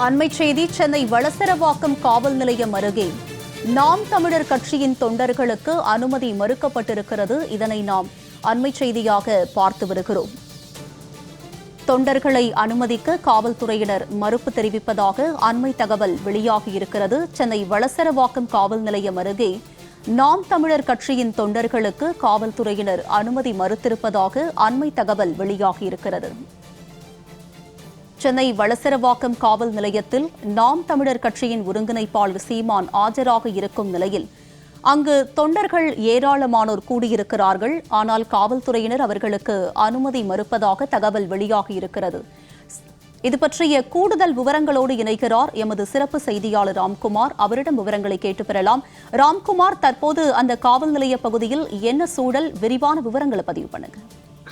அண்மை செய்தி சென்னை வளசரவாக்கம் காவல் நிலையம் அருகே. நாம் தமிழர் கட்சியின் தொண்டர்களுக்கு அனுமதி மறுக்கப்பட்டிருக்கிறது. இதனை நாம் அண்மை செய்தியாக பார்த்து வருகிறோம். தொண்டர்களை அனுமதிக்க காவல்துறையினர் மறுப்பு தெரிவிப்பதாக அண்மை தகவல் வெளியாகியிருக்கிறது. சென்னை வளசரவாக்கம் காவல் நிலையம் அருகே நாம் தமிழர் கட்சியின் தொண்டர்களுக்கு காவல்துறையினர் அனுமதி மறுத்திருப்பதாக அண்மை தகவல் வெளியாகியிருக்கிறது. சென்னை வளசரவாக்கம் காவல் நிலையத்தில் நாம் தமிழர் கட்சியின் ஒருங்கிணைப்பாளர் சீமான் ஆஜராக இருக்கும் நிலையில் அங்கு தொண்டர்கள் ஏராளமானோர் கூடியிருக்கிறார்கள். ஆனால் காவல்துறையினர் அவர்களுக்கு அனுமதி மறுப்பதாக தகவல் வெளியாகியிருக்கிறது இது பற்றிய கூடுதல் விவரங்களோடு இணைகிறார் எமது சிறப்பு செய்தியாளர் ராம்குமார். அவரிடம் விவரங்களை கேட்டு பெறலாம். ராம்குமார் தற்போது அந்த காவல் நிலைய பகுதியில் என்ன சூழல்? விரிவான விவரங்களை பதிவு பண்ணுங்க.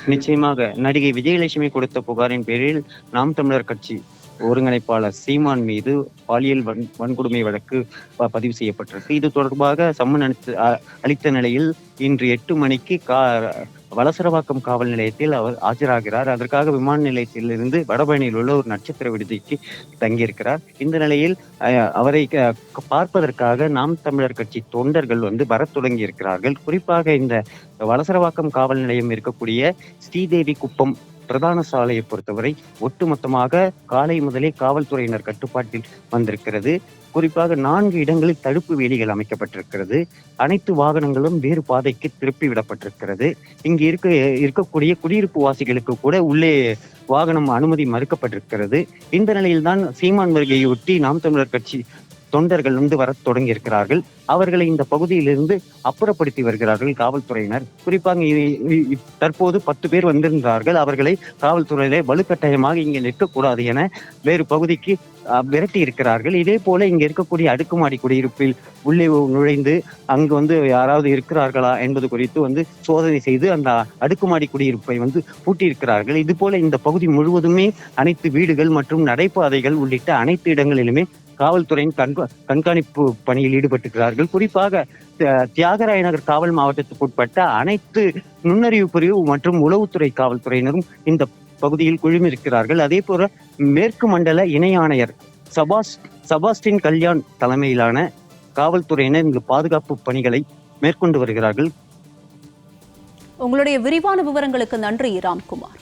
நிச்சயமாக நடிகை விஜயலட்சுமி கொடுத்த புகாரின் பேரில் நாம் தமிழர் கட்சி ஒருங்கிணைப்பாளர் சீமான் மீது பாலியல் வன் வன்கொடுமை வழக்கு ப- பதிவு செய்யப்பட்டிருக்கு. இது தொடர்பாக சம்மன் அளித்து அளித்த நிலையில் இன்று எட்டு மணிக்கு கா வலசரவாக்கம் காவல் நிலையத்தில் அவர் ஆஜராகிறார். அதற்காக விமான நிலையத்திலிருந்து வடபழனியில் உள்ள ஒரு நட்சத்திர விடுதிக்கு தங்கியிருக்கிறார். இந்த நிலையில் அஹ், அவரை பார்ப்பதற்காக நாம் தமிழர் கட்சி தொண்டர்கள் வந்து வரத் தொடங்கி இருக்கிறார்கள் குறிப்பாக இந்த வலசரவாக்கம் காவல் நிலையம் இருக்கக்கூடிய ஸ்ரீதேவி குப்பம் பிரதான சாலையை பொறுத்தவரை ஒட்டுமொத்தமாக காலை முதலே காவல்துறையினர் கட்டுப்பாட்டில் வந்திருக்கிறது. குறிப்பாக நான்கு இடங்களில் தடுப்பு வேலிகள் அமைக்கப்பட்டிருக்கிறது. அனைத்து வாகனங்களும் வேறு பாதைக்கு திருப்பி விடப்பட்டிருக்கிறது இங்கு இருக்க இருக்கக்கூடிய குடியிருப்பு வாசிகளுக்கு கூட உள்ளே வாகனம் அனுமதி மறுக்கப்பட்டிருக்கிறது. இந்த நிலையில்தான் சீமான் வருகையொட்டி நாம் தமிழர் கட்சி தொண்டர்கள் வந்து வரத் தொடங்கி இருக்கிறார்கள் அவர்களை இந்த பகுதியிலிருந்து அப்புறப்படுத்தி வருகிறார்கள் காவல்துறையினர். குறிப்பாக இ- தற்போது பத்து பேர் வந்திருந்தார்கள். அவர்களை காவல்துறையிலே வலுக்கட்டாயமாக இங்கே நிற்கக்கூடாது என வேறு பகுதிக்கு அஹ், விரட்டி இருக்கிறார்கள் இதே போல இங்க இருக்கக்கூடிய அடுக்குமாடி குடியிருப்பில் உள்ளே நுழைந்து அங்கு வந்து யாராவது இருக்கிறார்களா என்பது குறித்து வந்து சோதனை செய்து அந்த அடுக்குமாடி குடியிருப்பை வந்து பூட்டியிருக்கிறார்கள். இது போல இந்த பகுதி முழுவதுமே அனைத்து வீடுகள் மற்றும் நடைபாதைகள் உள்ளிட்ட அனைத்து இடங்களிலுமே காவல்துறையின் கண்கா கண்காணிப்பு பணியில் ஈடுபட்டிருக்கிறார்கள். குறிப்பாக தியாகராய நகர் காவல் மாவட்டத்துக்கு உட்பட்ட அனைத்து நுண்ணறிவு பிரிவு மற்றும் உளவுத்துறை காவல்துறையினரும் இந்த பகுதியில் குழுமிருக்கிறார்கள். அதே போல மேற்கு மண்டல இணை ஆணையர் சபாஸ் சபாஸ்டின் கல்யாண் தலைமையிலான காவல்துறையினர் இங்கு பாதுகாப்பு பணிகளை மேற்கொண்டு வருகிறார்கள். உங்களுடைய விரிவான விவரங்களுக்கு நன்றி ராம்குமார்.